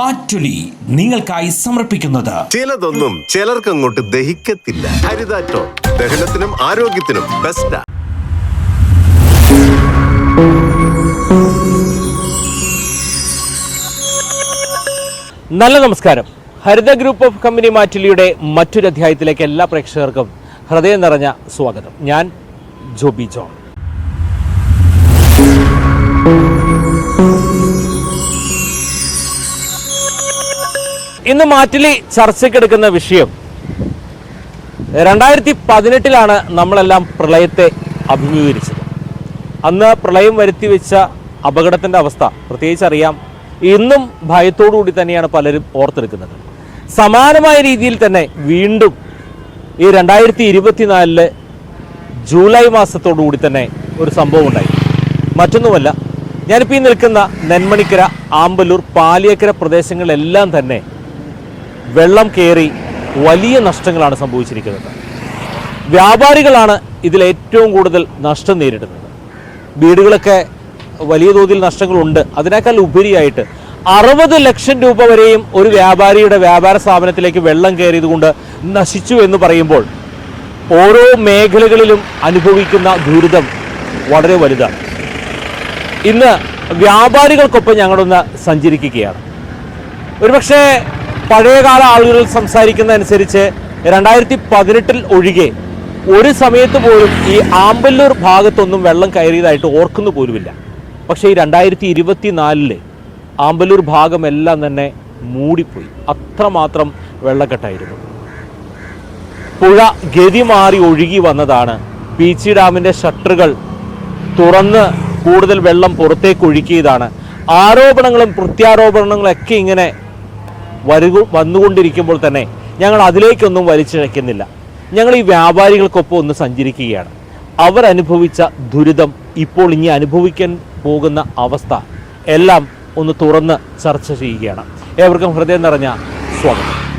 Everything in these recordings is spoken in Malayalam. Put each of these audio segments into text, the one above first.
മാറ്റുലി നിങ്ങൾക്കായി സമർപ്പിക്കുന്നത്. ചിലതൊന്നും ചിലർക്ക് അങ്ങോട്ട് ദഹിക്കത്തില്ല. ഹരിതാറ്റോ ദഹനത്തിനും ആരോഗ്യത്തിനും ബെസ്റ്റാ നല്ല നമസ്കാരം. ഹരിത ഗ്രൂപ്പ് ഓഫ് കമ്പനി മാറ്റുലിയുടെ മറ്റൊരു അധ്യായത്തിലേക്ക് എല്ലാ പ്രേക്ഷകർക്കും ഹൃദയം നിറഞ്ഞ സ്വാഗതം. ഞാൻ ജോബി ജോൺ. ഇന്ന് മാറ്റിലി ചർച്ചയ്ക്കെടുക്കുന്ന വിഷയം. രണ്ടായിരത്തി പതിനെട്ടിലാണ് നമ്മളെല്ലാം പ്രളയത്തെ അഭിമുഖീകരിച്ചത്. അന്ന് പ്രളയം വരുത്തി വെച്ച അപകടത്തിന്റെ അവസ്ഥ പ്രത്യേകിച്ച് അറിയാം. ഇന്നും ഭയത്തോടുകൂടി തന്നെയാണ് പലരും ഓർത്തെടുക്കുന്നത്. സമാനമായ രീതിയിൽ തന്നെ വീണ്ടും ഈ രണ്ടായിരത്തി ഇരുപത്തിനാലിൽ ജൂലൈ മാസത്തോടു കൂടി തന്നെ ഒരു സംഭവം ഉണ്ടായി. മറ്റൊന്നുമല്ല ഞാനിപ്പോൾ ഈ നിൽക്കുന്ന നെന്മണിക്കര ആമ്പലൂർ പാലിയക്കര പ്രദേശങ്ങളിലെല്ലാം തന്നെ വെള്ളം കയറി വലിയ നഷ്ടങ്ങളാണ് സംഭവിച്ചിരിക്കുന്നത്. വ്യാപാരികളാണ് ഇതിൽ ഏറ്റവും കൂടുതൽ നഷ്ടം നേരിടുന്നത്. വീടുകളൊക്കെ വലിയ തോതിൽ നഷ്ടങ്ങളുണ്ട്. അതിനേക്കാൾ ഉപരിയായിട്ട് അറുപത് ലക്ഷം രൂപ വരെയും ഒരു വ്യാപാരിയുടെ വ്യാപാര സ്ഥാപനത്തിലേക്ക് വെള്ളം കയറിയതുകൊണ്ട് നശിച്ചു എന്ന് പറയുമ്പോൾ ഓരോ മേഖലകളിലും അനുഭവിക്കുന്ന ദുരിതം വളരെ വലുതാണ്. ഇന്ന് വ്യാപാരികൾക്കൊപ്പം ഞങ്ങളൊന്ന് സഞ്ചരിക്കുകയാണ്. ഒരുപക്ഷെ പഴയകാല ആളുകൾ സംസാരിക്കുന്നതനുസരിച്ച് രണ്ടായിരത്തി പതിനെട്ടിൽ ഒഴികെ ഒരു സമയത്ത് പോലും ഈ ആമ്പല്ലൂർ ഭാഗത്തൊന്നും വെള്ളം കയറിയതായിട്ട് ഓർക്കുന്നു പോലുമില്ല. പക്ഷേ ഈ രണ്ടായിരത്തി ഇരുപത്തി നാലിൽ ആമ്പല്ലൂർ ഭാഗമെല്ലാം തന്നെ മൂടിപ്പോയി. അത്രമാത്രം വെള്ളക്കെട്ടായിരുന്നു. പുഴ ഗതി മാറി ഒഴുകി വന്നതാണ് പീച്ചി ഡാമിന്റെ ഷട്ടറുകൾ തുറന്ന് കൂടുതൽ വെള്ളം പുറത്തേക്ക് ഒഴുക്കിയതാണ്. ആരോപണങ്ങളും പ്രത്യാരോപണങ്ങളും ഒക്കെ ഇങ്ങനെ വരുക വന്നുകൊണ്ടിരിക്കുമ്പോൾ തന്നെ ഞങ്ങൾ അതിലേക്കൊന്നും വലിച്ചിഴയ്ക്കുന്നില്ല ഞങ്ങൾ ഈ വ്യാപാരികൾക്കൊപ്പം ഒന്ന് സഞ്ചരിക്കുകയാണ്. അവർ അനുഭവിച്ച ദുരിതം ഇപ്പോൾ ഇനി അനുഭവിക്കാൻ പോകുന്ന അവസ്ഥ എല്ലാം ഒന്ന് തുറന്ന് ചർച്ച ചെയ്യുകയാണ്. ഏവർക്കും ഹൃദയം നിറഞ്ഞ സ്വാഗതം.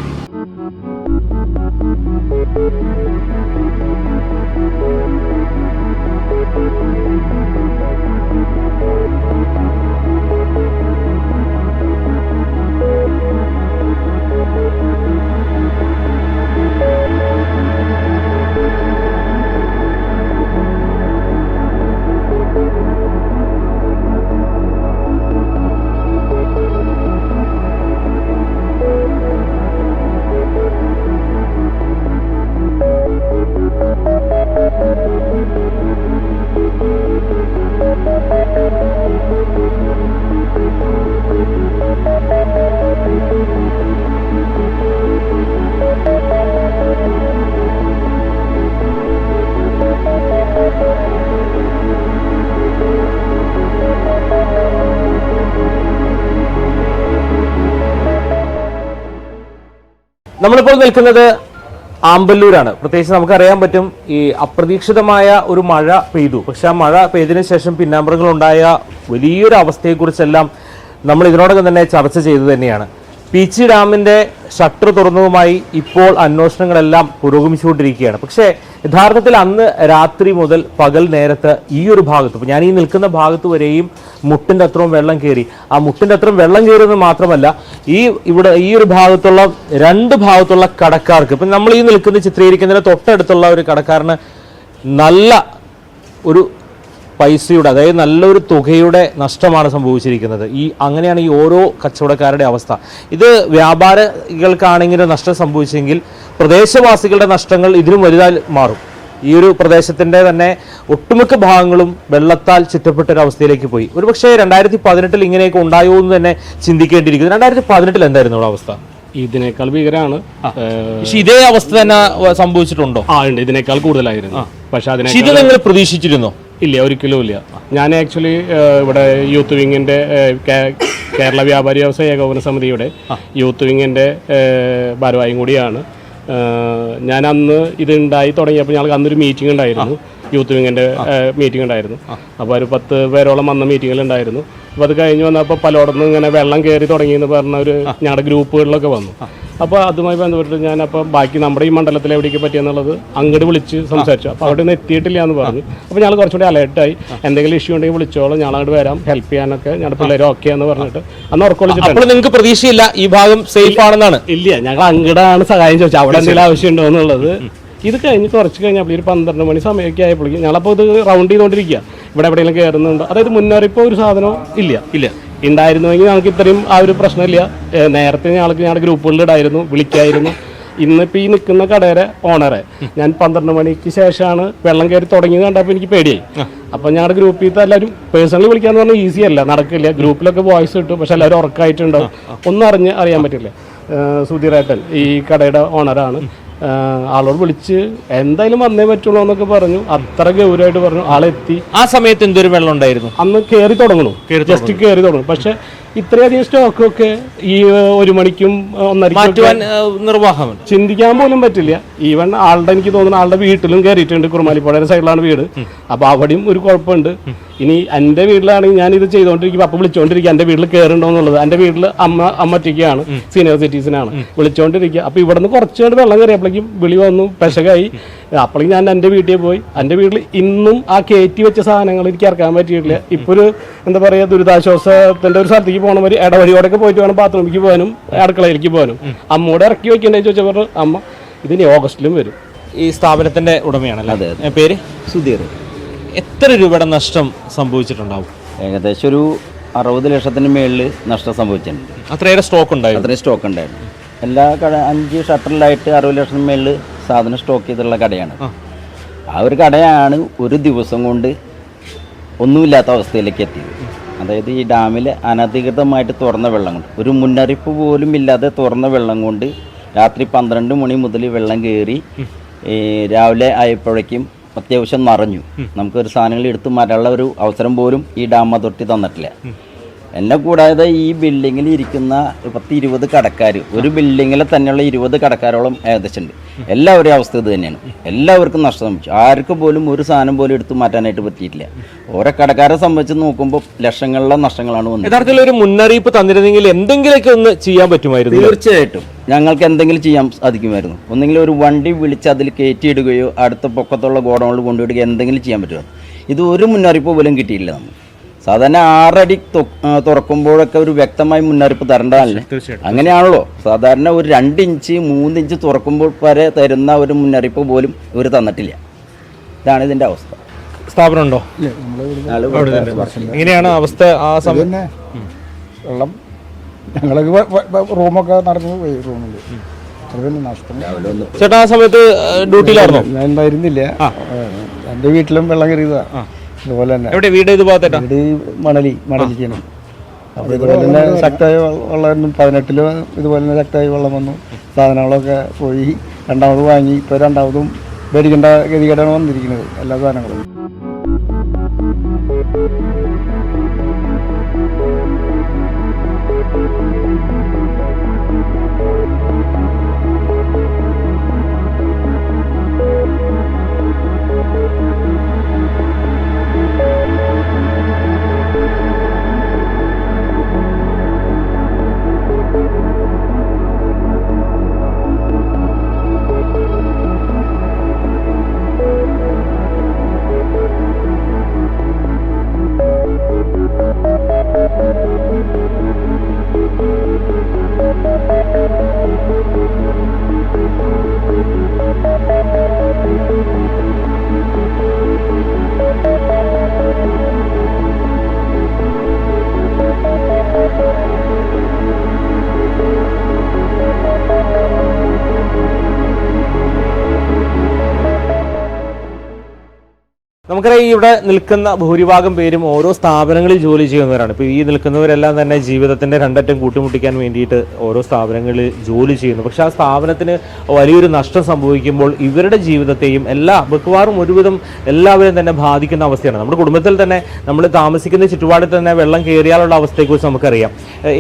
നമ്മളിപ്പോൾ നിൽക്കുന്നത് ആമ്പല്ലൂരാണ്. പ്രത്യേകിച്ച് നമുക്കറിയാൻ പറ്റും ഈ അപ്രതീക്ഷിതമായ ഒരു മഴ പെയ്തു. പക്ഷെ ആ മഴ പെയ്തതിന് ശേഷം പിന്നാമ്പറങ്ങളുണ്ടായ വലിയൊരു അവസ്ഥയെക്കുറിച്ചെല്ലാം നമ്മൾ ഇതിനോടകം തന്നെ ചർച്ച ചെയ്തു തന്നെയാണ്. പീച്ചി ഡാമിന്റെ ഷട്ടർ തുറന്നതുമായി ഇപ്പോൾ അന്വേഷണങ്ങളെല്ലാം പുരോഗമിച്ചുകൊണ്ടിരിക്കുകയാണ്. പക്ഷേ യഥാർത്ഥത്തിൽ അന്ന് രാത്രി മുതൽ പകൽ നേരത്ത് ഈ ഒരു ഭാഗത്ത് ഞാൻ ഈ നിൽക്കുന്ന ഭാഗത്ത് വരെയും മുട്ടിന്റെ അത്രയും വെള്ളം കയറി. ആ മുട്ടിന്റെ അത്രയും വെള്ളം കയറിയെന്ന് മാത്രമല്ല ഈ ഇവിടെ ഈ ഒരു ഭാഗത്തുള്ള രണ്ട് ഭാഗത്തുള്ള കടക്കാർക്ക് ഇപ്പം നമ്മൾ ഈ നിൽക്കുന്ന ചിത്രീകരിക്കുന്നതിന് തൊട്ടടുത്തുള്ള ഒരു കടക്കാരന് നല്ല ഒരു പൈസയുടെ അതായത് നല്ലൊരു തുകയുടെ നഷ്ടമാണ് സംഭവിച്ചിരിക്കുന്നത്. ഈ അങ്ങനെയാണ് ഈ ഓരോ കച്ചവടക്കാരുടെ അവസ്ഥ. ഇത് വ്യാപാരികൾക്കാണെങ്കിലും നഷ്ടം സംഭവിച്ചെങ്കിൽ പ്രദേശവാസികളുടെ നഷ്ടങ്ങൾ ഇതിലും വലുതാൽ മാറും. ഈ ഒരു പ്രദേശത്തിന്റെ തന്നെ ഒട്ടുമിക്ക ഭാഗങ്ങളും വെള്ളത്താൽ ചുറ്റപ്പെട്ട ഒരു അവസ്ഥയിലേക്ക് പോയി. ഒരുപക്ഷെ രണ്ടായിരത്തി പതിനെട്ടിൽ ഇങ്ങനെയൊക്കെ ഉണ്ടായോ എന്ന് തന്നെ ചിന്തിക്കേണ്ടിയിരിക്കുന്നു. രണ്ടായിരത്തി പതിനെട്ടിൽ എന്തായിരുന്നു അവസ്ഥ? ഇതിനേക്കാൾ ഭീകരമാണ് പക്ഷെ ഇതേ അവസ്ഥ തന്നെ സംഭവിച്ചിട്ടുണ്ടോ? ആ ഉണ്ട്. ഇതിനേക്കാൾ കൂടുതലായിരുന്നു. പക്ഷെ അതിനെ ഇത് നിങ്ങൾ പ്രതീക്ഷിച്ചിരുന്നോ? ഇല്ല ഒരിക്കലും ഇല്ല. ഞാൻ ആക്ച്വലി ഇവിടെ യൂത്ത് വിങ്ങിന്റെ കേരള വ്യാപാരി വ്യവസായ ഏകോപന സമിതിയുടെ യൂത്ത് വിങ്ങിന്റെ ഭാരവാഹിയും കൂടിയാണ്. ഞാൻ അന്ന് ഇതുണ്ടായി തുടങ്ങിയപ്പോൾ ഞങ്ങൾക്ക് അന്നൊരു മീറ്റിംഗ് ഉണ്ടായിരുന്നു. യൂത്ത് വിങ്ങിന്റെ മീറ്റിംഗ് ഉണ്ടായിരുന്നു. അപ്പോൾ ഒരു പത്ത് പേരോളം വന്ന മീറ്റിങ്ങിൽ ഉണ്ടായിരുന്നു. അപ്പോൾ അത് കഴിഞ്ഞ് വന്നപ്പോൾ പലയിടത്തുനിന്ന് ഇങ്ങനെ വെള്ളം കയറി തുടങ്ങിയെന്ന് പറഞ്ഞ ഒരു ഞങ്ങളുടെ ഗ്രൂപ്പുകളിലൊക്കെ വന്നു. അപ്പോൾ അതുമായി ബന്ധപ്പെട്ട് ഞാൻ അപ്പോൾ ബാക്കി നമ്മുടെ ഈ മണ്ഡലത്തിൽ എവിടേക്ക് പറ്റിയെന്നുള്ളത് അങ്ങോട്ട് വിളിച്ച് സംസാരിച്ചു. അപ്പോൾ അവിടെ നിന്ന് എത്തിയിട്ടില്ല എന്ന് പറഞ്ഞു. അപ്പോൾ ഞങ്ങൾ കുറച്ചുകൂടി അലേർട്ടായി എന്തെങ്കിലും ഇഷ്യൂ ഉണ്ടെങ്കിൽ വിളിച്ചോളൂ. ഞങ്ങൾ അങ്ങോട്ട് വരാം. ഹെൽപ്പ് ചെയ്യാനൊക്കെ ഞങ്ങളുടെ പിള്ളേർ ഓക്കെ എന്ന് പറഞ്ഞിട്ട്. അന്ന് ഉറക്കൊള്ളിച്ചിട്ട് നിങ്ങൾക്ക് പ്രതീക്ഷയില്ല ഈ ഭാഗം സേഫ് ആണെന്നാണ്? ഇല്ല. ഞങ്ങൾ അങ്ങടാണ് സഹായം ചോദിച്ചത്. അവിടെ എന്തെങ്കിലും ആവശ്യമുണ്ടോ എന്നുള്ളത്. ഇത് കഴിഞ്ഞ് കുറച്ച് കഴിഞ്ഞപ്പോൾ ഒരു പന്ത്രണ്ട് മണി സമയമൊക്കെ ആയപ്പോഴേക്കും ഞങ്ങളപ്പോൾ ഇത് റൗണ്ട് ചെയ്തുകൊണ്ടിരിക്കുക ഇവിടെ എവിടെയെങ്കിലും കയറുന്നുണ്ടോ അതായത് മുന്നറിയിപ്പോൾ ഒരു സാധനവും ഇല്ല. ഇല്ല. ഉണ്ടായിരുന്നുവെങ്കിൽ ഞങ്ങൾക്ക് ഇത്രയും ആ ഒരു പ്രശ്നമില്ല. നേരത്തെ ഞങ്ങൾക്ക് ഞങ്ങളുടെ ഗ്രൂപ്പുകളിൽ ഇടായിരുന്നു വിളിക്കായിരുന്നു. ഇന്നിപ്പോൾ ഈ നിൽക്കുന്ന കടയുടെ ഓണറെ ഞാൻ പന്ത്രണ്ട് മണിക്ക് ശേഷമാണ് വെള്ളം കയറി തുടങ്ങിയത് കണ്ടപ്പോൾ എനിക്ക് പേടിയായി. അപ്പം ഞങ്ങളുടെ ഗ്രൂപ്പിൽ എല്ലാവരും പേഴ്സണലി വിളിക്കാന്ന് പറഞ്ഞാൽ ഈസി അല്ല നടക്കില്ല. ഗ്രൂപ്പിലൊക്കെ വോയിസ് കിട്ടും പക്ഷെ എല്ലാവരും ഉറക്കമായിട്ടുണ്ടാവും ഒന്നും അറിഞ്ഞ് അറിയാൻ പറ്റില്ല. സുധീറേട്ടൻ ഈ കടയുടെ ഓണറാണ് ആളോട് വിളിച്ച് എന്തായാലും വന്നേ പറ്റുള്ളൂ എന്നൊക്കെ പറഞ്ഞു. അത്ര ഗൗരവമായിട്ട് പറഞ്ഞു. ആളെത്തി. ആ സമയത്ത് എന്തൊരു വെള്ളം ഉണ്ടായിരുന്നു? അന്ന് കയറി തുടങ്ങണു. ജസ്റ്റ് കയറി തുടങ്ങും പക്ഷെ ഇത്രയധികം സ്റ്റോക്കൊക്കെ ഈ ഒരു മണിക്കും ഒന്നരക്കും ഒന്നരയ്ക്കും ചിന്തിക്കാൻ പോലും പറ്റില്ല. ഈവൻ ആളുടെ എനിക്ക് തോന്നുന്നു ആളുടെ വീട്ടിലും കയറിയിട്ടുണ്ട് കുറുമാലിപ്പുഴയുടെ സൈഡിലാണ് വീട്. അപ്പൊ അവിടെയും ഒരു കുഴപ്പമുണ്ട്. ഇനി എന്റെ വീട്ടിലാണെങ്കിൽ ഞാൻ ഇത് ചെയ്തുകൊണ്ടിരിക്കുമ്പോൾ അപ്പൊ വിളിച്ചോണ്ടിരിക്കുക എന്റെ വീട്ടിൽ കയറുണ്ടോ എന്നുള്ളത്. എന്റെ വീട്ടിൽ അമ്മ അമ്മ ഒറ്റയ്ക്കാണ് സീനിയർ സിറ്റീസിനാണ് വിളിച്ചോണ്ടിരിക്കുക അപ്പൊ ഇവിടെ നിന്ന് കുറച്ചുകൊണ്ട് വെള്ളം കയറിയപ്പോഴേക്കും വിളി വന്നു പെശകായി. അപ്പോഴേക്കും ഞാൻ എന്റെ വീട്ടിൽ പോയി. എന്റെ വീട്ടിൽ ഇന്നും ആ കയറ്റി വെച്ച സാധനങ്ങൾ എനിക്ക് ഇറക്കാൻ പറ്റിയിട്ടില്ല. ഇപ്പോൾ ഒരു എന്താ പറയുക ദുരിതാശ്വാസത്തിന്റെ ഒരു സ്ഥലത്തേക്ക് പോകണം ഒരു ഇടവഴിയോടൊക്കെ പോയിട്ട് വേണം ബാത്റൂമിലേക്ക് പോകാനും അടുക്കളയിലേക്ക് പോകാനും. അമ്മോടെ ഇറക്കി വെക്കണ്ടേ ചോദിച്ചാൽ പറഞ്ഞു അമ്മ ഇതിനി ഓഗസ്റ്റിലും വരും. ഈ സ്ഥാപനത്തിന്റെ ഉടമയാണല്ലേ? പേര്? സുധീർ. എത്ര രൂപയുടെ നഷ്ടം സംഭവിച്ചിട്ടുണ്ടാവും? ഏകദേശം ഒരു അറുപത് ലക്ഷത്തിന് മേളിൽ നഷ്ടം സംഭവിച്ചിട്ടുണ്ട്. അത്രയേറെ സ്റ്റോക്ക് ഉണ്ടായിരുന്നു. അത്രയും സ്റ്റോക്ക് ഉണ്ടായിരുന്നു. എല്ലാ കട അഞ്ച് ഷട്ടറിലായിട്ട് അറുപത് ലക്ഷത്തിന് മേളിൽ സാധനം സ്റ്റോക്ക് ചെയ്തുള്ള കടയാണ്. ആ. ഒരു കടയാണ് ഒരു ദിവസം കൊണ്ട് ഒന്നുമില്ലാത്ത അവസ്ഥയിലേക്ക് എത്തിയത്. അതായത് ഈ ഡാമിൽ അനധികൃതമായിട്ട് തുറന്ന വെള്ളം കൊണ്ട് ഒരു മുന്നറിയിപ്പ് പോലും ഇല്ലാതെ തുറന്ന വെള്ളം കൊണ്ട് രാത്രി പന്ത്രണ്ട് മണി മുതൽ വെള്ളം കയറി ഈ രാവിലെ ആയപ്പോഴേക്കും അത്യാവശ്യം നിറഞ്ഞു നമുക്കൊരു സാധനങ്ങൾ എടുത്തു മാറ്റാനുള്ള ഒരു അവസരം പോലും ഈ ഡാം അതോറിറ്റി തന്നിട്ടില്ല. എന്നെ കൂടാതെ ഈ ബിൽഡിങ്ങിൽ ഇരിക്കുന്ന പത്ത് ഇരുപത് കടക്കാർ ഒരു ബിൽഡിങ്ങിൽ തന്നെയുള്ള ഇരുപത് കടക്കാരോളം ഏകദേശം ഉണ്ട് എല്ലാവരുടെയും അവസ്ഥ ഇത് തന്നെയാണ്. എല്ലാവർക്കും നഷ്ടം സംഭവിച്ചു. ആർക്കും പോലും ഒരു സാധനം പോലും എടുത്തു മാറ്റാനായിട്ട് പറ്റിയിട്ടില്ല. ഓരോ കടക്കാരെ സംബന്ധിച്ച് നോക്കുമ്പോൾ ലക്ഷങ്ങളിലെ നഷ്ടങ്ങളാണ് വന്നത്. യഥാർത്ഥത്തിൽ ഒരു മുന്നറിയിപ്പ് തന്നിരുന്നെങ്കിൽ എന്തെങ്കിലുമൊക്കെ ഒന്ന് ചെയ്യാൻ പറ്റുമായിരുന്നു തീർച്ചയായിട്ടും. ഞങ്ങൾക്ക് എന്തെങ്കിലും ചെയ്യാൻ സാധിക്കുമായിരുന്നു. ഒന്നെങ്കിൽ ഒരു വണ്ടി വിളിച്ച് അതിൽ കയറ്റിയിടുകയോ അടുത്ത പൊക്കത്തുള്ള ഗോഡൗണിൽ കൊണ്ടുവിടുകയോ എന്തെങ്കിലും ചെയ്യാൻ പറ്റുമോ ഇത് ഒരു മുന്നറിയിപ്പ് പോലും കിട്ടിയില്ല നമ്മൾ സാധാരണ ആറടി തുറക്കുമ്പോഴൊക്കെ ഒരു വ്യക്തമായ മുന്നറിയിപ്പ് തരേണ്ടതല്ലേ? അങ്ങനെയാണല്ലോ. സാധാരണ ഒരു രണ്ട് ഇഞ്ച് മൂന്ന് ഇഞ്ച് തുറക്കുമ്പോൾ വരെ തരുന്ന ഒരു മുന്നറിയിപ്പ് പോലും ഇവർ തന്നിട്ടില്ല. ഇതാണ് ഇതിന്റെ അവസ്ഥ. സ്ഥാപനം ഉണ്ടോ? ആൾ എങ്ങനെയാണ് അവസ്ഥ ആ സമയം വെള്ളം. ഞങ്ങളൊക്കെ റൂമൊക്കെ നടന്നു പോയി റൂമിൽ ചേട്ടാ ആ സമയത്ത് ഡ്യൂട്ടിയിലായിരുന്നു? ഞാൻ വരുന്നില്ല എന്റെ വീട്ടിലും വെള്ളം കയറിയതാ. ഇതുപോലെ തന്നെ എവിടെ വീട് ഇത് ഭാഗത്തേട്ടാ വീട് ഈ മണലി മണലിക്കാണ്. അപ്പോൾ ഇതുപോലെ തന്നെ ശക്തമായ വെള്ളം പതിനെട്ടിൽ ഇതുപോലെ തന്നെ ശക്തമായ വെള്ളം വന്നു. സാധനങ്ങളൊക്കെ പോയി. രണ്ടാമത് വാങ്ങി. ഇപ്പോൾ രണ്ടാമതും മേടിക്കേണ്ട ഗതികേടാണ് വന്നിരിക്കുന്നത് എല്ലാ സാധനങ്ങളും. നമുക്കറിയാം ഇവിടെ നിൽക്കുന്ന ഭൂരിഭാഗം പേരും ഓരോ സ്ഥാപനങ്ങളിൽ ജോലി ചെയ്യുന്നവരാണ്. ഇപ്പോൾ ഈ നിൽക്കുന്നവരെല്ലാം തന്നെ ജീവിതത്തിന്റെ രണ്ടറ്റം കൂട്ടിമുട്ടിക്കാൻ വേണ്ടിയിട്ട് ഓരോ സ്ഥാപനങ്ങളിൽ ജോലി ചെയ്യുന്നു. പക്ഷെ ആ സ്ഥാപനത്തിന് വലിയൊരു നഷ്ടം സംഭവിക്കുമ്പോൾ ഇവരുടെ ജീവിതത്തെയും എല്ലാ മിക്കവാറും ഒരുവിധം എല്ലാവരും തന്നെ ബാധിക്കുന്ന അവസ്ഥയാണ്. നമ്മുടെ കുടുംബത്തിൽ തന്നെ നമ്മൾ താമസിക്കുന്ന ചുറ്റുപാടിൽ തന്നെ വെള്ളം കയറിയാലുള്ള അവസ്ഥയെക്കുറിച്ച് നമുക്കറിയാം.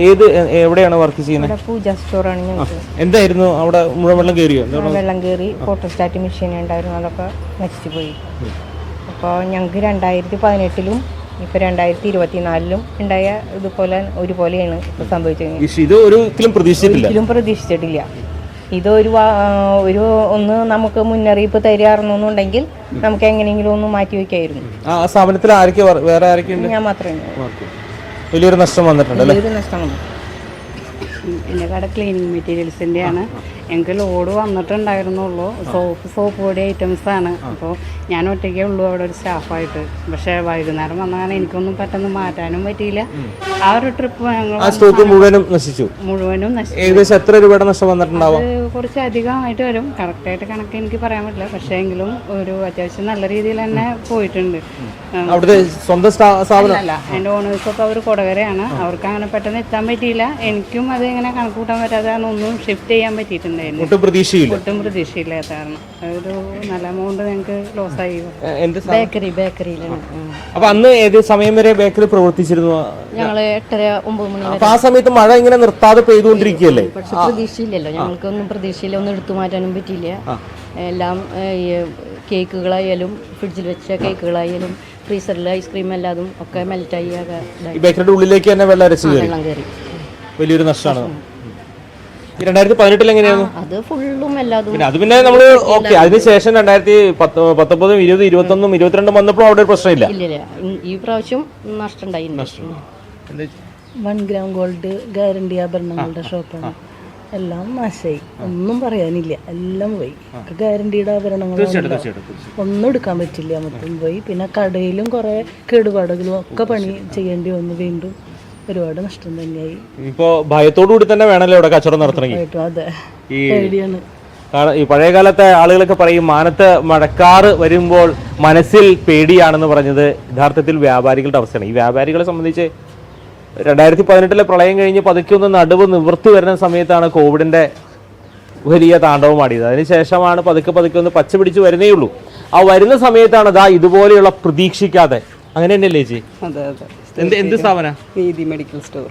ഏത് എവിടെയാണ് വർക്ക് ചെയ്യുന്നത്? എന്തായിരുന്നു? അവിടെ മുഴുവൻ വെള്ളം കയറിയോ? വെള്ളം കയറി ഫോട്ടോസ്റ്റാറ്റ് മെഷീൻ ഉണ്ടായിരുന്നു അതൊക്കെ നശിച്ചു പോയി. അപ്പോൾ ഞങ്ങൾക്ക് രണ്ടായിരത്തി പതിനെട്ടിലും ഇപ്പോൾ രണ്ടായിരത്തി ഇരുപത്തിനാലിലും ഉണ്ടായ ഇതുപോലെ ഒരുപോലെയാണ് ഇപ്പോൾ സംഭവിച്ചത്. ഇത് ഒരിക്കലും പ്രതീക്ഷിച്ചിട്ടില്ല. ഒരിക്കലും പ്രതീക്ഷിച്ചിട്ടില്ല. ഇതൊരു ഒരു ഒന്ന് നമുക്ക് മുന്നറിയിപ്പ് തരികയാണെന്നുണ്ടെങ്കിൽ നമുക്ക് എങ്ങനെയെങ്കിലും ഒന്ന് മാറ്റി വയ്ക്കായിരുന്നു. ആ സ്ഥാപനത്തിൽ ആരൊക്കെ വേറെ ആരൊക്കെ ഞാൻ മാത്രമേ വലിയൊരു നഷ്ടം വന്നിട്ടുണ്ട് അല്ലേ? വലിയൊരു നഷ്ടം വന്നു. എന്റെ കട ക്ലീനിങ് മെറ്റീരിയൽസിന്റെ ആണ് ഞങ്ങൾക്ക് ലോഡ് വന്നിട്ടുണ്ടായിരുന്നുള്ളൂ. സോപ്പ് സോപ്പ് പൊടി ഐറ്റംസ് ആണ്. അപ്പോൾ ഞാൻ ഒറ്റയ്ക്കേ ഉള്ളൂ അവിടെ ഒരു സ്റ്റാഫായിട്ട് പക്ഷേ വൈകുന്നേരം വന്ന കാരണം എനിക്കൊന്നും പെട്ടെന്ന് മാറ്റാനും പറ്റിയില്ല. ആ ഒരു ട്രിപ്പ് ഞങ്ങൾ ആ സ്റ്റോക്ക് മുഴുവനും നശിച്ചു? മുഴുവനും നശിച്ചു. ഏകദേശം എത്ര രൂപയുടെ നഷ്ടം വന്നിട്ടുണ്ടാവാം? അത് കുറച്ച് അധികമായിട്ട് വരും കറക്റ്റായിട്ട് കണക്ക് എനിക്ക് പറയാൻ പറ്റില്ല. പക്ഷേ എങ്കിലും ഒരു അത്യാവശ്യം നല്ല രീതിയിൽ തന്നെ പോയിട്ടുണ്ട്. ഉം. അവിടുത്തെ സ്വന്തം സ്ഥാ- സ്ഥാപനം അല്ല എന്റെ ഓണേഴ്സൊക്കെ അവർ കൊടകരയാണ്. അവർക്ക് അങ്ങനെ പെട്ടെന്ന് എത്താൻ പറ്റിയില്ല. എനിക്കും അത് ഇങ്ങനെ കണക്ക് കൂട്ടാൻ പറ്റാതെ ഒന്നും ഷിഫ്റ്റ് ചെയ്യാൻ പറ്റിയിട്ടുണ്ടായിരുന്നു ഒട്ടും പ്രതീക്ഷയില്ല. ഒട്ടും പ്രതീക്ഷയില്ല കാരണം. ഒരു നല്ല എമൗണ്ട് ഞങ്ങൾക്ക് ലോസ് ആയി. എന്ത്? ബേക്കറി ബേക്കറിയിലാണ് അപ്പൊ അന്ന് ഏത് സമയം വരെ ബേക്കറി പ്രവർത്തിച്ചിരുന്നു? ഞങ്ങൾ എട്ടര ഒമ്പത് മണി അപ്പൊ ആ സമയത്ത് മഴ ഇങ്ങനെ നിർത്താതെ പെയ്തുകൊണ്ടിരിക്കുകയല്ലേ? പക്ഷെ പ്രതീക്ഷയില്ലല്ലോ. ഞങ്ങൾക്കൊന്നും പ്രതീക്ഷയില്ല. ഒന്നും എടുത്തു മാറ്റാനും പറ്റിയില്ല. എല്ലാം ഈ കേക്കുകളായാലും ഫ്രിഡ്ജിൽ വെച്ച കേക്കുകളായാലും ഫ്രീസറിൽ ഐസ്ക്രീം എല്ലാതും ഒക്കെ മെൽറ്റായി ആകെ ഇതായി. ഈ ബേക്കറിയുടെ ഉള്ളിലേക്ക് തന്നെ വെള്ളം അരച്ചു കയറി. വെള്ളം കയറി. വലിയൊരു നഷ്ടമാണ്. രണ്ടായിരത്തി പതിനെട്ടിൽ എങ്ങനെയായിരുന്നു? അത് ഫുള്ളും എല്ലാതും പിന്നെ അത് പിന്നെ നമ്മൾ ഓക്കെ അതിനുശേഷം രണ്ടായിരത്തി പത്ത് പത്തൊമ്പതും ഇരുപത് ഇരുപത്തൊന്നും ഇരുപത്തിരണ്ടും വന്നപ്പോൾ അവിടെ ഒരു പ്രശ്നമില്ല? ഇല്ലില്ല ഈ പ്രാവശ്യം നഷ്ടം. ഉണ്ടായില്ല വൺ ഗ്രാം ഗോൾഡ് ഗ്യാരണ്ടി ആഭരണങ്ങളുടെ ഷോപ്പാണ്. എല്ലാം നാശമായി ഒന്നും പറയാനില്ല. എല്ലാം പോയി. ഗ്യാരണ്ടിയുടെ ആഭരണങ്ങൾ ഒന്നും എടുക്കാൻ പറ്റില്ല. മൊത്തം പോയി. പിന്നെ കടയിലും കുറേ കേടുപാടുകളും ഒക്കെ പണി ചെയ്യേണ്ടി വന്നു വീണ്ടും. ഒരുപാട് നഷ്ടം തന്നെയായി. ഇപ്പോ ഭയത്തോടു കൂടി തന്നെ വേണമല്ലോ ഇവിടെ കച്ചവടം നടത്തണമെങ്കിൽ? അതെ. ഈ പേടിയാണ്. കാരണം ഈ പഴയ കാലത്തെ ആളുകളൊക്കെ പറയും മാനത്ത് മഴക്കാറ് വരുമ്പോൾ മനസ്സിൽ പേടിയാണെന്ന് പറഞ്ഞത് യഥാർത്ഥത്തിൽ വ്യാപാരികളുടെ അവസ്ഥയാണ്. ഈ വ്യാപാരികളെ സംബന്ധിച്ച് രണ്ടായിരത്തി പതിനെട്ടിലെ പ്രളയം കഴിഞ്ഞ് പതുക്കെ ഒന്ന് നടുവ് നിവൃത്തി വരുന്ന സമയത്താണ് കോവിഡിന്റെ വലിയ താണ്ഡവം ആടിയത്. അതിനുശേഷമാണ് പതുക്കെ പതുക്കെ ഒന്ന് പച്ച പിടിച്ച് വരുന്നേ ഉള്ളൂ. ആ വരുന്ന സമയത്താണ് ദാ ഇതുപോലെയുള്ള പ്രതീക്ഷിക്കാതെ. അങ്ങനെ തന്നെയല്ലേ ചേച്ചി? അതെ അതെ. എന്ത് എന്ത് സ്ഥാപന നീതി മെഡിക്കൽ സ്റ്റോർ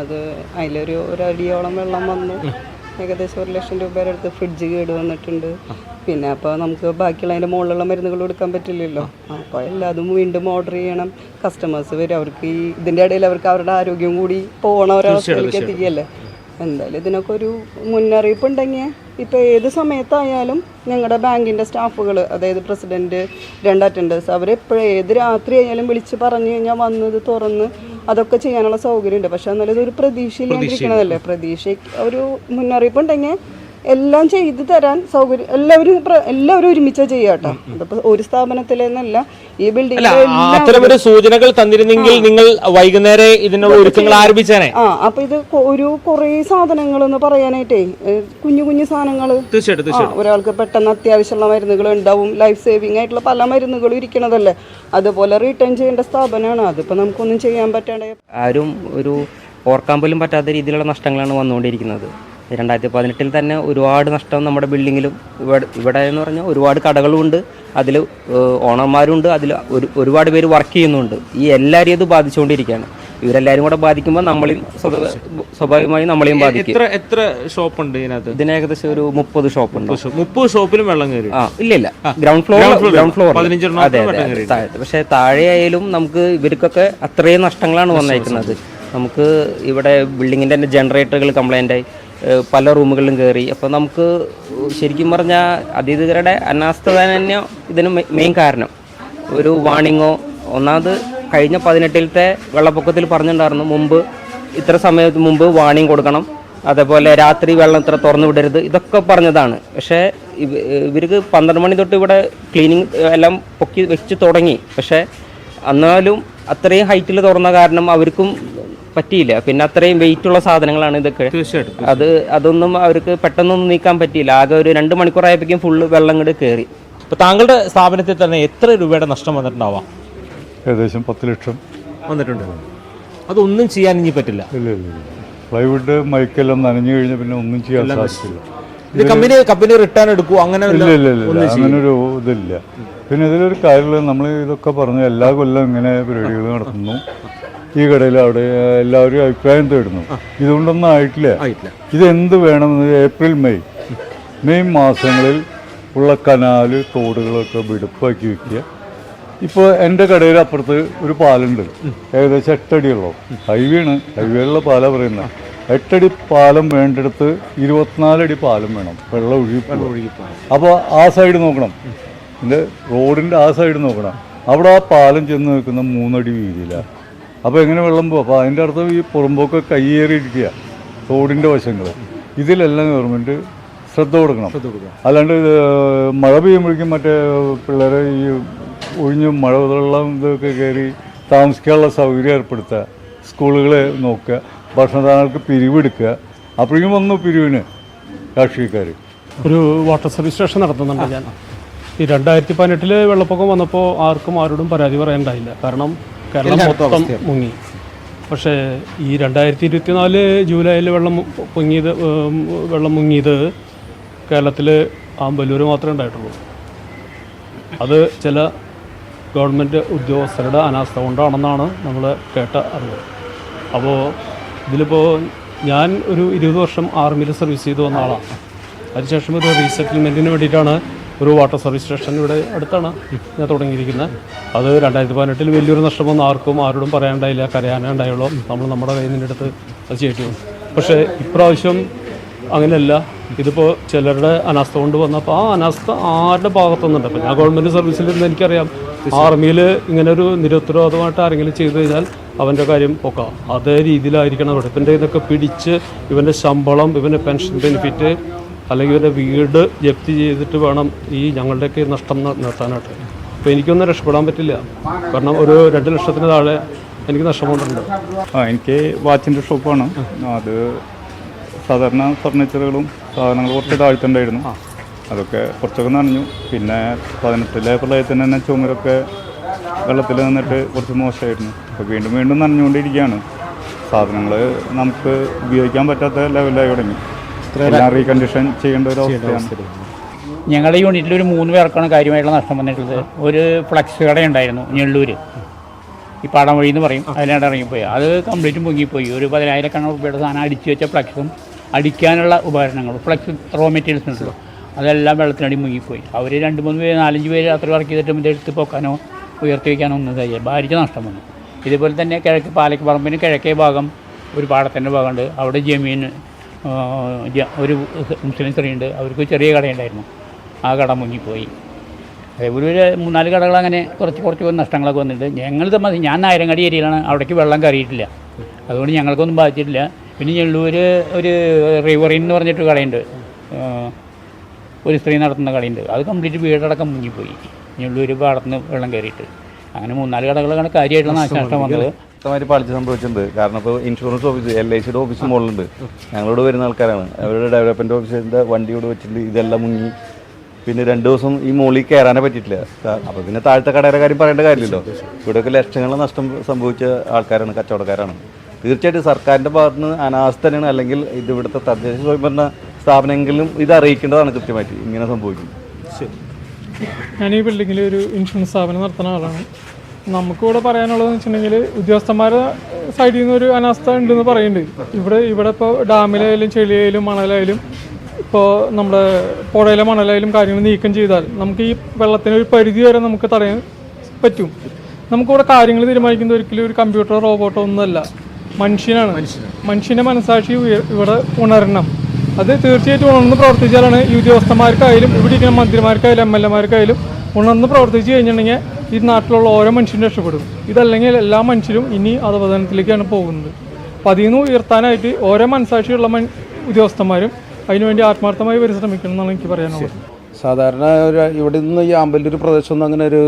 അത് അതിലൊരു ഒരടിയോളം വെള്ളം വന്നു. ഏകദേശം ഒരു ലക്ഷം രൂപയുടെ അടുത്ത് ഫ്രിഡ്ജ് കേട് വന്നിട്ടുണ്ട്. പിന്നെ അപ്പോൾ നമുക്ക് ബാക്കിയുള്ള അതിന്റെ മുകളിലുള്ള മരുന്നുകൾ കൊടുക്കാൻ പറ്റില്ലല്ലോ. അപ്പോൾ എല്ലാതും വീണ്ടും ഓർഡർ ചെയ്യണം. കസ്റ്റമേഴ്സ് വരും അവർക്ക് ഈ ഇതിന്റെ ഇടയിൽ അവർക്ക് അവരുടെ ആരോഗ്യം കൂടി പോകണ ഒരവസ്ഥയിലേക്ക് എത്തിക്കുകയല്ലേ? എന്തായാലും ഇതിനൊക്കെ ഒരു മുന്നറിയിപ്പ് ഉണ്ടെങ്കിൽ ഇപ്പോൾ ഏത് സമയത്തായാലും ഞങ്ങളുടെ ബാങ്കിന്റെ സ്റ്റാഫുകൾ അതായത് പ്രസിഡന്റ് രണ്ട് അറ്റൻഡേഴ്സ് അവരെപ്പോഴും ഏത് രാത്രി ആയാലും വിളിച്ച് പറഞ്ഞു കഴിഞ്ഞാൽ വന്നത് തുറന്ന് അതൊക്കെ ചെയ്യാനുള്ള സൗകര്യമുണ്ട് പക്ഷേ എന്നാലും ഇതൊരു പ്രതീക്ഷയിലിരിക്കണതല്ലേ പ്രതീക്ഷ ഒരു മുന്നറിയിപ്പ് ഉണ്ടെങ്കിൽ എല്ലാം ചെയ്തു തരാൻ സൗകര്യം എല്ലാവരും എല്ലാവരും ഒരുമിച്ച് ചെയ്യാട്ടോ അതിപ്പോ ഒരു സ്ഥാപനത്തിലെന്നല്ല ഈ ബിൽഡിംഗ് സൂചനകൾ തന്നിരുന്നെങ്കിൽ നിങ്ങൾ വൈകുന്നേരം ഇതിനുള്ള ഒരുക്കങ്ങൾ ആരംഭിച്ചേനെ. ആ അപ്പൊ ഇത് ഒരു കുറെ സാധനങ്ങൾ എന്ന് പറയാനായിട്ടേ കുഞ്ഞു കുഞ്ഞു സാധനങ്ങൾ. തീർച്ചയായിട്ടും ഒരാൾക്ക് പെട്ടെന്ന് അത്യാവശ്യമുള്ള മരുന്നുകൾ ഉണ്ടാവും. ലൈഫ് സേവിങ് ആയിട്ടുള്ള പല മരുന്നുകളും ഇരിക്കണതല്ലേ. അതുപോലെ റിട്ടേൺ ചെയ്യേണ്ട സ്ഥാപനമാണ് അതിപ്പോ നമുക്കൊന്നും ചെയ്യാൻ പറ്റാണ്ട് ആരും ഒരു ഓർക്കാൻ പോലും പറ്റാത്ത രീതിയിലുള്ള നഷ്ടങ്ങളാണ് വന്നുകൊണ്ടിരിക്കുന്നത്. രണ്ടായിരത്തി പതിനെട്ടിൽ തന്നെ ഒരുപാട് നഷ്ടം നമ്മുടെ ബിൽഡിങ്ങിലും ഇവിടെ ഇവിടെ എന്ന് പറഞ്ഞാൽ ഒരുപാട് കടകളുമുണ്ട് അതിൽ ഓണർമാരുണ്ട് അതിൽ ഒരു ഒരുപാട് പേര് വർക്ക് ചെയ്യുന്നുണ്ട്. ഈ എല്ലാവരെയും ഇത് ബാധിച്ചുകൊണ്ടിരിക്കുകയാണ്. ഇവരെല്ലാവരും കൂടെ ബാധിക്കുമ്പോൾ നമ്മളെയും സ്വാഭാവികമായി നമ്മളെയും ബാധിക്കും. എത്ര എത്ര ഷോപ്പ് ഉണ്ട് ഇതിനകത്ത്? ഇതിന് ഏകദേശം ഒരു മുപ്പത് ഷോപ്പ് ഉണ്ട്. മുപ്പത് ഷോപ്പിലും വെള്ളം കയറി. ആ ഇല്ല. ഇല്ല. Ground floor. ഗ്രൗണ്ട് ഫ്ലോർ അതെ. താഴത്ത് പക്ഷേ താഴെയായാലും നമുക്ക് ഇവർക്കൊക്കെ അത്രയും നഷ്ടങ്ങളാണ് വന്നേക്കുന്നത്. നമുക്ക് ഇവിടെ ബിൽഡിങ്ങിന്റെ തന്നെ ജനറേറ്ററുകൾ കംപ്ലൈന്റ് ആയി. പല റൂമുകളിലും കയറി. അപ്പോൾ നമുക്ക് ശരിക്കും പറഞ്ഞാൽ അതിഥികരുടെ അനാസ്ഥത തന്നെ ഇതിന് മെയിൻ കാരണം. ഒരു വാണിങ്ങോ ഒന്നാമത് കഴിഞ്ഞ പതിനെട്ടിലത്തെ വെള്ളപ്പൊക്കത്തിൽ പറഞ്ഞിട്ടുണ്ടായിരുന്നു. മുമ്പ് ഇത്ര സമയത്ത് മുമ്പ് വാണിംഗ് കൊടുക്കണം. അതേപോലെ രാത്രി വെള്ളം ഇത്ര തുറന്നു വിടരുത്. ഇതൊക്കെ പറഞ്ഞതാണ്. പക്ഷേ ഇവ- ഇവർക്ക് പന്ത്രണ്ട് മണി തൊട്ട് ഇവിടെ ക്ലീനിങ് എല്ലാം പൊക്കി വെച്ച് തുടങ്ങി. പക്ഷേ എന്നാലും അത്രയും ഹൈറ്റിൽ തുറന്ന കാരണം അവർക്കും പറ്റിയില്ല. പിന്നെ അത്രയും വെയിറ്റ് ഉള്ള സാധനങ്ങളാണ് ഇതൊക്കെ. തീർച്ചയായിട്ടും അത് അതൊന്നും അവർക്ക് പെട്ടെന്നൊന്നും നീക്കാൻ പറ്റിയില്ല. ആകെ ഒരു രണ്ട് മണിക്കൂറായപ്പോഴേക്കും ഫുള്ള് വെള്ളം കൂടെ കയറി അപ്പോൾ താങ്കളുടെ സ്ഥാപനത്തിൽ തന്നെ എത്ര രൂപയുടെ നഷ്ടം വന്നിട്ടുണ്ടാവാം? ഏകദേശം പത്ത് ലക്ഷം. വന്നിട്ടുണ്ട്. അതൊന്നും ചെയ്യാൻ ഇനി പറ്റില്ല. ഇല്ല ഇല്ല ഇല്ല. പ്ലൈവുഡ് മൈക്കെല്ലാം നനഞ്ഞു കഴിഞ്ഞാൽ പിന്നെ ഒന്നും ചെയ്യാൻ സാധിക്കില്ല ഇത് കമ്പനി കമ്പനി റിട്ടേൺ എടുക്കുവോ? അങ്ങനെ ഇല്ല വല്ല- ഇല്ല ഇല്ല. അങ്ങനെ ഒരു ഇതില്ല. പിന്നെ ഇതിലൊരു കാര്യമുള്ളത് നമ്മൾ ഇതൊക്കെ പറഞ്ഞു എല്ലാ കൊല്ലം ഇങ്ങനെ പരിപാടികൾ നടത്തുന്നു. ഈ കടയിൽ അവിടെ എല്ലാവരും അഭിപ്രായം തേടുന്നു. ഇതുകൊണ്ടൊന്നും ആയിട്ടില്ല. ഇത് ഇതെന്ത് വേണമെന്ന് ഏപ്രിൽ മെയ്. മെയ് മാസങ്ങളിൽ ഉള്ള കനാല് തോടുകളൊക്കെ വെടുപ്പാക്കി വെക്കുക. ഇപ്പോൾ എന്റെ കടയിൽ അപ്പുറത്ത് ഒരു പാലുണ്ട്. ഏകദേശം എട്ടടിയുള്ളൂ? ഹൈവേ ആണ് ഹൈവേയിലുള്ള പാലാണ് പറയുന്നത്. എട്ടടി പാലം വേണ്ടടുത്ത് ഇരുപത്തിനാലടി പാലം വേണം. വെള്ളം ഒഴുകി ഒഴുകി അപ്പോൾ ആ സൈഡ് നോക്കണം. ഇതിന്റെ റോഡിന്റെ ആ സൈഡ് നോക്കണം. അവിടെ ആ പാലം ചെന്ന് നിൽക്കുന്ന മൂന്നടി വീതിയിലാണ്. അപ്പോൾ എങ്ങനെ വെള്ളം പോകും അപ്പോൾ അതിന്റെ അർത്ഥം ഈ പുറമ്പോക്ക് കയ്യേറിയിരിക്കുക റോഡിന്റെ വശങ്ങൾ ഇതിലെല്ലാം ഗവൺമെന്റ് ശ്രദ്ധ കൊടുക്കണം. അല്ലാണ്ട് മഴ പെയ്യുമ്പോഴേക്കും മറ്റേ പിള്ളേരെ ഈ ഒഴിഞ്ഞ് മഴ വെള്ളം ഇതൊക്കെ കയറി താമസിക്കാനുള്ള സൗകര്യം ഏർപ്പെടുത്തുക സ്കൂളുകളെ നോക്കുക ഭക്ഷണദാനങ്ങൾക്ക് പിരിവെടുക്കുക അപ്പോഴേക്കും വന്നു പിരിവിന് രാഷ്ട്രീയക്കാർ ഒരു വാട്ടർ സർവീസ് സ്റ്റേഷൻ നടത്തുന്നുണ്ട് ഞാൻ. ഈ രണ്ടായിരത്തി പതിനെട്ടിൽ വെള്ളപ്പൊക്കം വന്നപ്പോൾ ആർക്കും ആരോടും പരാതി പറയാനുണ്ടായില്ല. കാരണം കേരളം മൊത്തം മുങ്ങി. പക്ഷേ ഈ രണ്ടായിരത്തി ഇരുപത്തിനാല് ജൂലൈയിൽ വെള്ളം പൊങ്ങിയത് വെള്ളം മുങ്ങിയത് കേരളത്തിൽ ആമ്പല്ലൂർ മാത്രമേ ഉണ്ടായിട്ടുള്ളൂ. അത് ചില ഗവൺമെന്റ് ഉദ്യോഗസ്ഥരുടെ അനാസ്ഥ കൊണ്ടാണെന്നാണ് നമ്മൾ കേട്ട അറിവ്. അപ്പോൾ ഇതിലിപ്പോൾ ഞാൻ ഒരു ഇരുപത് വർഷം ആർമിയിൽ സർവീസ് ചെയ്തു വന്ന ആളാണ്. അതിനുശേഷം ഒരു റീസെറ്റിൽമെന്റിന് വേണ്ടിയിട്ടാണ് ഒരു വാട്ടർ സർവീസ് സ്റ്റേഷൻ ഇവിടെ അടുത്താണ് ഞാൻ തുടങ്ങിയിരിക്കുന്നത്. അത് രണ്ടായിരത്തി പതിനെട്ടിൽ വലിയൊരു നഷ്ടമൊന്നും ആർക്കും ആരോടും പറയാനുണ്ടായില്ല. കരയാനേ ഉണ്ടായുള്ളൂ. നമ്മൾ നമ്മുടെ കയ്യിൽ നിന്നിന്റെ അടുത്ത് അത് ചെയ്തു. പക്ഷേ ഇപ്രാവശ്യം അങ്ങനെയല്ല. ഇതിപ്പോൾ ചിലരുടെ അനാസ്ഥ കൊണ്ട് വന്നപ്പോൾ ആ അനാസ്ഥ ആരുടെ ഭാഗത്തുനിന്നുണ്ട്? അപ്പോൾ ഞാൻ ഗവൺമെന്റ് സർവീസിലിരുന്ന് എനിക്കറിയാം. ആർമിയിൽ ഇങ്ങനെ ഒരു നിരുത്തരവാദമായിട്ട് ആരെങ്കിലും ചെയ്തു കഴിഞ്ഞാൽ അവന്റെ കാര്യം പൊക്കാം. അതേ രീതിയിലായിരിക്കണം. ഇവിടെ ഇവന്റെ ഇതൊക്കെ പിടിച്ച് ഇവന്റെ ശമ്പളം ഇവന്റെ പെൻഷൻ ബെനിഫിറ്റ് അല്ലെങ്കിൽ ഇവരുടെ വീട് ജപ്തി ചെയ്തിട്ട് വേണം ഈ ഞങ്ങളുടെയൊക്കെ നഷ്ടം നിർത്താനായിട്ട് അപ്പോൾ എനിക്കൊന്നും രക്ഷപ്പെടാൻ പറ്റില്ല. കാരണം ഒരു രണ്ട് ലക്ഷത്തിന് താഴെ എനിക്ക് നഷ്ടം കൊണ്ടുണ്ട് ആ എനിക്ക് വാച്ചിന്റെ ഷോപ്പാണ് അത് സാധാരണ ഫർണിച്ചറുകളും സാധനങ്ങളും കുറച്ച് താഴ്ത്തുണ്ടായിരുന്നു അതൊക്കെ കുറച്ചൊക്കെ നനഞ്ഞു. പിന്നെ പതിനെട്ടിലെ പ്രളയത്തിന് തന്നെ ചുമരൊക്കെ വെള്ളത്തിൽ നിന്നിട്ട് കുറച്ച് മോശമായിരുന്നു. അപ്പോൾ വീണ്ടും വീണ്ടും നനഞ്ഞുകൊണ്ടിരിക്കുകയാണ്. സാധനങ്ങൾ നമുക്ക് ഉപയോഗിക്കാൻ പറ്റാത്ത ലെവലായി തുടങ്ങി. എല്ലാം റീകണ്ടീഷൻ ചെയ്യേണ്ട ഒരു അവസ്ഥയാണ്. ഞങ്ങളുടെ യൂണിറ്റിൽ ഒരു മൂന്ന് പേർക്കാണ് കാര്യമായിട്ടുള്ള നഷ്ടം വന്നിട്ടുള്ളത്. ഒരു ഫ്ലക്സ് കടയുണ്ടായിരുന്നു ഞെള്ളൂര്. ഈ പാടം വഴി എന്ന് പറയും അതിലാണ്ട് ഇറങ്ങിപ്പോയി അത് കംപ്ലീറ്റ് മുങ്ങിപ്പോയി ഒരു പതിനായിരക്കണക്കിന് രൂപയുടെ സാധനം അടിച്ചു വെച്ച ഫ്ലക്സും അടിക്കാനുള്ള ഉപകരണങ്ങളും ഫ്ലക്സ് റോ മെറ്റീരിയൽസ് ഉണ്ടല്ലോ. അതെല്ലാം വെള്ളത്തിനടി മുങ്ങിപ്പോയി. അവർ രണ്ട് മൂന്ന് പേര് നാലഞ്ച് പേര് അത്ര വർക്ക് ചെയ്തിട്ട് ഇത് എടുത്ത് പൊക്കാനോ ഉയർത്തി വയ്ക്കാനോ ഒന്നും കഴിയില്ല. ഭാരിച്ച നഷ്ടം വന്നു. ഇതേപോലെ തന്നെ കിഴക്ക് പാലക്ക് പറമ്പിന് കിഴക്കേ ഭാഗം ഒരു പാടത്തിന്റെ ഭാഗമുണ്ട്. അവിടെ ജമീൻ ഒരു മുസ്ലിം സ്ത്രീയുണ്ട്. അവർക്ക് ചെറിയ കടയുണ്ടായിരുന്നു. ആ കട മുങ്ങിപ്പോയി. ഒരു മൂന്നാൽ കടകൾ അങ്ങനെ കുറച്ച് കുറച്ച് നഷ്ടങ്ങളൊക്കെ വന്നിട്ട് ഞങ്ങൾ മതി. ഞാൻ നായരങ്ങാടി ഏരിയയിലാണ്. അവിടേക്ക് വെള്ളം കയറിയിട്ടില്ല. അതുകൊണ്ട് ഞങ്ങൾക്കൊന്നും ബാധിച്ചിട്ടില്ല. പിന്നെ ഞെള്ളൂർ ഒരു റിവറിൻ എന്ന് പറഞ്ഞിട്ട് കടയുണ്ട്. ഒരു സ്ത്രീ നടത്തുന്ന കടയുണ്ട്. അത് കംപ്ലീറ്റ് വീടടക്കം മുങ്ങിപ്പോയി. ഞെള്ളൂർ പാടത്തുനിന്ന് വെള്ളം കയറിയിട്ട്. അങ്ങനെ മൂന്നാൽ കടകളാണ് കാര്യമായിട്ടുള്ള നാശനഷ്ടം വന്നത്. വ്യക്തമായിട്ട് പാളിച്ച സംഭവിച്ചിട്ടുണ്ട്. കാരണം ഇപ്പോൾ ഇൻഷുറൻസ് ഓഫീസ് എൽ ഐ സിയുടെ ഓഫീസ് മുകളിലുണ്ട്. ഞങ്ങളോട് വരുന്ന ആൾക്കാരാണ്. അവരുടെ ഡെവലപ്മെന്റ് ഓഫീസിന്റെ വണ്ടിയോട് ഇവിടെ വെച്ചിട്ടുണ്ട് ഇതെല്ലാം മുങ്ങി. പിന്നെ രണ്ട് ദിവസം ഈ മുകളിൽ കയറാനേ പറ്റിയിട്ടില്ല. അപ്പോൾ പിന്നെ താഴത്തെ കടയുടെ കാര്യം പറയേണ്ട കാര്യമില്ലല്ലോ. ഇവിടെയൊക്കെ ലക്ഷങ്ങൾ നഷ്ടം സംഭവിച്ച ആൾക്കാരാണ് കച്ചവടക്കാരാണ്. തീർച്ചയായിട്ടും സർക്കാരിന്റെ ഭാഗത്ത് നിന്ന് അനാസ്ഥ തന്നെയാണ്. അല്ലെങ്കിൽ ഇത് ഇവിടുത്തെ തദ്ദേശ സ്വയംഭരണ സ്ഥാപനങ്ങളിലും ഇത് അറിയിക്കേണ്ടതാണ് കൃത്യമായിട്ട്. ഇങ്ങനെ സംഭവിക്കും. ഞാൻ ഈ ബിൽഡിങ്ങിൽ ഒരു ഇൻഷുറൻസ് സ്ഥാപനം നടത്തുന്ന ആളാണ്. നമുക്കിവിടെ പറയാനുള്ളതെന്ന് വെച്ചിട്ടുണ്ടെങ്കിൽ ഉദ്യോഗസ്ഥന്മാരെ സൈഡിൽ നിന്ന് ഒരു അനാസ്ഥ ഉണ്ടെന്ന് പറയുന്നുണ്ട് ഇവിടെ ഇവിടെ ഇപ്പോൾ ഡാമിലായാലും ചെളിയായാലും മണലായാലും ഇപ്പോൾ നമ്മുടെ പുഴയിലെ മണലായാലും കാര്യങ്ങൾ നീക്കം ചെയ്താൽ നമുക്ക് ഈ വെള്ളത്തിന് ഒരു പരിധി വരെ നമുക്ക് തടയാൻ പറ്റും. നമുക്കിവിടെ കാര്യങ്ങൾ തീരുമാനിക്കുന്ന ഒരിക്കലും ഒരു കമ്പ്യൂട്ടറോ റോബോട്ടോ ഒന്നുമല്ല മനുഷ്യനാണ്. മനുഷ്യന്റെ മനസാക്ഷി ഇവിടെ ഉണരണം. അത് തീർച്ചയായിട്ടും ഉണർന്ന് പ്രവർത്തിച്ചാലാണ് ഈ ഉദ്യോഗസ്ഥന്മാർക്കായാലും ഇവിടെ ഇരിക്കുന്ന മന്ത്രിമാർക്കായാലും എം എൽ എമാർക്കായാലും ഉണർന്ന് പ്രവർത്തിച്ച് കഴിഞ്ഞിട്ടുണ്ടെങ്കിൽ ഈ നാട്ടിലുള്ള ഓരോ മനുഷ്യനും രക്ഷപ്പെടും. ഇതല്ലെങ്കിൽ എല്ലാ മനുഷ്യരും ഇനി അധപതനത്തിലേക്കാണ് പോകുന്നത്. അപ്പം അതിൽ നിന്ന് ഉയർത്താനായിട്ട് ഓരോ മനസാക്ഷിയുള്ള മൻ ഉദ്യോഗസ്ഥന്മാരും അതിനുവേണ്ടി ആത്മാർത്ഥമായി പരിശ്രമിക്കണം എന്നാണ് എനിക്ക് പറയാനുള്ളത്. സാധാരണ ഒരു ഇവിടെ നിന്ന് ഈ ആമ്പല്ലൂർ പ്രദേശമൊന്നും അങ്ങനെ ഒരു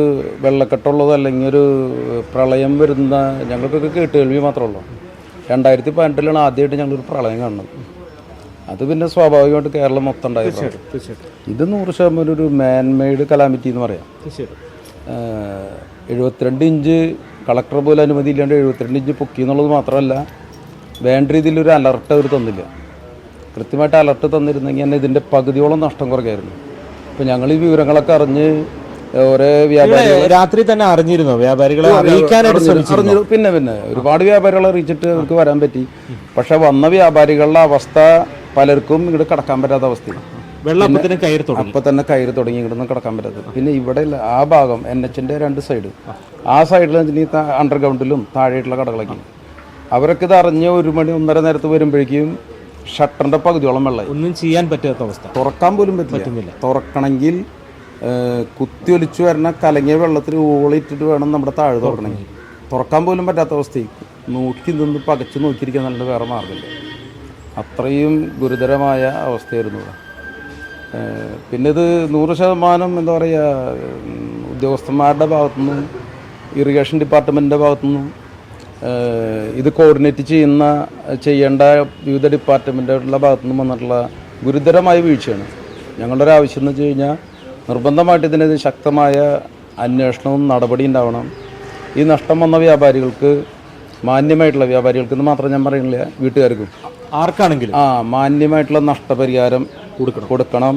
വെള്ളക്കെട്ടുള്ളത് അല്ലെങ്കിൽ ഒരു പ്രളയം വരുന്ന ഞങ്ങൾക്കൊക്കെ കേട്ടുകേൾവി മാത്രമേ ഉള്ളൂ. രണ്ടായിരത്തി പതിനെട്ടിലാണ് ആദ്യമായിട്ട് ഞങ്ങളൊരു പ്രളയം കാണുന്നത്. അത് പിന്നെ സ്വാഭാവികമായിട്ട് കേരളം മൊത്തം ഉണ്ടായിരുന്നു ഇത് നൂറ് ശതമാനം ഒരു മാൻമെയ്ഡ് കലാമിറ്റി എന്ന് പറയാം. എഴുപത്തിരണ്ട് ഇഞ്ച് കളക്ടർ പോലും അനുമതി ഇല്ലാണ്ട് എഴുപത്തിരണ്ട് ഇഞ്ച് പൊക്കി എന്നുള്ളത് മാത്രമല്ല വേണ്ട രീതിയിലൊരു അലർട്ട് അവർ തന്നില്ല. കൃത്യമായിട്ട് അലർട്ട് തന്നിരുന്നെങ്കിൽ തന്നെ ഇതിന്റെ പകുതിയോളം നഷ്ടം കുറയ്ക്കായിരുന്നു. അപ്പോൾ ഞങ്ങൾ ഈ വിവരങ്ങളൊക്കെ അറിഞ്ഞ് ഓരോ വ്യാപാരികൾ രാത്രി തന്നെ അറിഞ്ഞിരുന്നു? വ്യാപാരികളെ അറിയിക്കാനായിട്ട് അറിഞ്ഞു പിന്നെ പിന്നെ ഒരുപാട് വ്യാപാരികളെ അറിയിച്ചിട്ട് അവർക്ക് വരാൻ പറ്റി. പക്ഷെ വന്ന വ്യാപാരികളുടെ അവസ്ഥ പലർക്കും ഇങ്ങോട്ട് കടക്കാൻ പറ്റാത്ത അവസ്ഥയാണ്. വെള്ളപ്പത്തിന് കയറി തുടങ്ങി. അപ്പൊ തന്നെ കയറി തുടങ്ങി ഇവിടുന്ന് കിടക്കാൻ പറ്റാത്തത് പിന്നെ ഇവിടെ ആ ഭാഗം എൻ എച്ചിന്റെ രണ്ട് സൈഡ് ആ സൈഡിൽ അണ്ടർഗ്രൗണ്ടിലും താഴെയായിട്ടുള്ള കടകളൊക്കെ അവരൊക്കെ ഇത് അറിഞ്ഞ് ഒരു മണി ഒന്നര നേരത്ത് വരുമ്പോഴേക്കും ഷട്ടറിന്റെ പകുതിയോളം വെള്ളം ഒന്നും ചെയ്യാൻ പറ്റാത്ത അവസ്ഥ. തുറക്കാൻ പോലും പറ്റില്ല. തുറക്കണമെങ്കിൽ കുത്തി ഒലിച്ചു വരുന്ന കലങ്ങിയ വെള്ളത്തിൽ ഓളിട്ടിട്ട് വേണം നമ്മുടെ താഴെ തുറക്കണമെങ്കിൽ. തുറക്കാൻ പോലും പറ്റാത്ത അവസ്ഥയിൽ നോക്കി നിന്ന് പകച്ച് നോക്കിയിരിക്കാൻ നല്ല വേറെ മാർഗമില്ല. അത്രയും ഗുരുതരമായ അവസ്ഥയായിരുന്നു ഇവിടെ. പിന്നെ ഇത് നൂറ് ശതമാനം എന്താ പറയുക ഉദ്യോഗസ്ഥന്മാരുടെ ഭാഗത്തുനിന്നും ഇറിഗേഷൻ ഡിപ്പാർട്ട്മെന്റിന്റെ ഭാഗത്തു നിന്നും ഇത് കോർഡിനേറ്റ് ചെയ്യുന്ന ചെയ്യേണ്ട വിവിധ ഡിപ്പാർട്ട്മെന്റുകളുടെ ഭാഗത്തുനിന്നും വന്നിട്ടുള്ള ഗുരുതരമായ വീഴ്ചയാണ്. ഞങ്ങളുടെ ഒരു ആവശ്യം എന്ന് വെച്ച് കഴിഞ്ഞാൽ നിർബന്ധമായിട്ട് ഇതിനെതിരെ ശക്തമായ അന്വേഷണവും നടപടി ഉണ്ടാവണം. ഈ നഷ്ടം വന്ന വ്യാപാരികൾക്ക് മാന്യമായിട്ടുള്ള വ്യാപാരികൾക്ക് എന്ന് മാത്രം ഞാൻ പറയുന്നില്ല വീട്ടുകാർക്കും. ആർക്കാണെങ്കിലും? ആ മാന്യമായിട്ടുള്ള നഷ്ടപരിഹാരം കൊടുക്കണം. കൊടുക്കണം.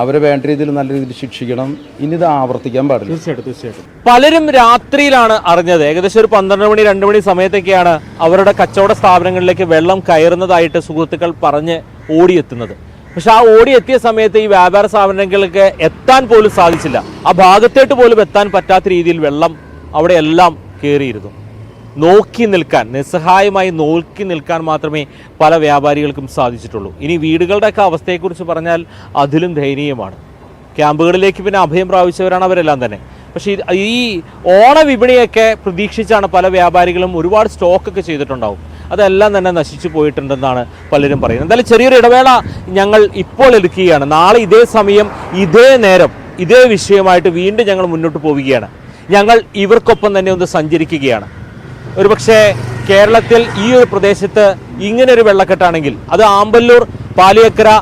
അവരെ വേണ്ട രീതിയിൽ നല്ല രീതിയിൽ ശിക്ഷിക്കണം. ഇനി ഇത് ആവർത്തിക്കാൻ പാടില്ല. തീർച്ചയായിട്ടും തീർച്ചയായിട്ടും. പലരും രാത്രിയിലാണ് അറിഞ്ഞത്. ഏകദേശം ഒരു പന്ത്രണ്ട് മണി രണ്ട് മണി സമയത്തൊക്കെയാണ് അവരുടെ കച്ചവട സ്ഥാപനങ്ങളിലേക്ക് വെള്ളം കയറുന്നതായിട്ട് സുഹൃത്തുക്കൾ പറഞ്ഞ് ഓടിയെത്തുന്നത്. പക്ഷെ ആ ഓടിയെത്തിയ സമയത്ത് ഈ വ്യാപാര സ്ഥാപനങ്ങൾക്ക് എത്താൻ പോലും സാധിച്ചില്ല. ആ ഭാഗത്തേട്ട് പോലും എത്താൻ പറ്റാത്ത രീതിയിൽ വെള്ളം അവിടെയെല്ലാം കയറിയിരുന്നു നോക്കി നിൽക്കാൻ നിസ്സഹായമായി നോക്കി നിൽക്കാൻ മാത്രമേ പല വ്യാപാരികൾക്കും സാധിച്ചിട്ടുള്ളൂ. ഇനി വീടുകളുടെയൊക്കെ അവസ്ഥയെക്കുറിച്ച് പറഞ്ഞാൽ അതിലും ദയനീയമാണ്. ക്യാമ്പുകളിലേക്ക് പിന്നെ അഭയം പ്രാപിച്ചവരാണ് അവരെല്ലാം തന്നെ. പക്ഷേ ഈ ഓണ വിപണിയൊക്കെ പ്രതീക്ഷിച്ചാണ് പല വ്യാപാരികളും ഒരുപാട് സ്റ്റോക്കൊക്കെ ചെയ്തിട്ടുണ്ടാവും. അതെല്ലാം തന്നെ നശിച്ചു പോയിട്ടുണ്ടെന്നാണ് പലരും പറയുന്നത്. എന്തായാലും ചെറിയൊരു ഇടവേള ഞങ്ങൾ ഇപ്പോൾ എടുക്കുകയാണ്. നാളെ ഇതേ സമയം ഇതേ നേരം ഇതേ വിഷയമായിട്ട് വീണ്ടും ഞങ്ങൾ മുന്നോട്ട് പോവുകയാണ്. ഞങ്ങൾ ഇവർക്കൊപ്പം തന്നെ ഒന്ന് സഞ്ചരിക്കുകയാണ്. ഒരുപക്ഷെ കേരളത്തിൽ ഈ ഒരു പ്രദേശത്ത് ഇങ്ങനെ ഒരു വെള്ളക്കെട്ടാണെങ്കിൽ അത് ആമ്പല്ലൂർ പാലിയക്കര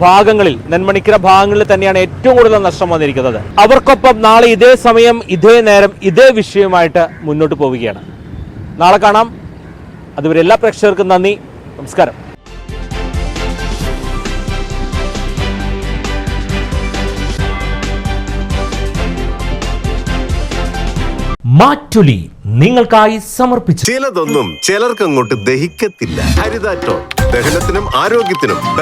ഭാഗങ്ങളിൽ നെന്മണിക്കര ഭാഗങ്ങളിൽ തന്നെയാണ് ഏറ്റവും കൂടുതൽ നഷ്ടം വന്നിരിക്കുന്നത്. അവർക്കൊപ്പം നാളെ ഇതേ സമയം ഇതേ നേരം ഇതേ വിഷയവുമായിട്ട് മുന്നോട്ട് പോവുകയാണ്. നാളെ കാണാം. അതുവരെ എല്ലാ പ്രേക്ഷകർക്കും നന്ദി. നമസ്കാരം. മാറ്റുലി നിങ്ങൾക്കായി സമർപ്പിച്ചു. ചിലതൊന്നും ചിലർക്കങ്ങോട്ട് ദഹിക്കത്തില്ല. ഹരിതാറ്റോ. ദഹനത്തിനും ആരോഗ്യത്തിനും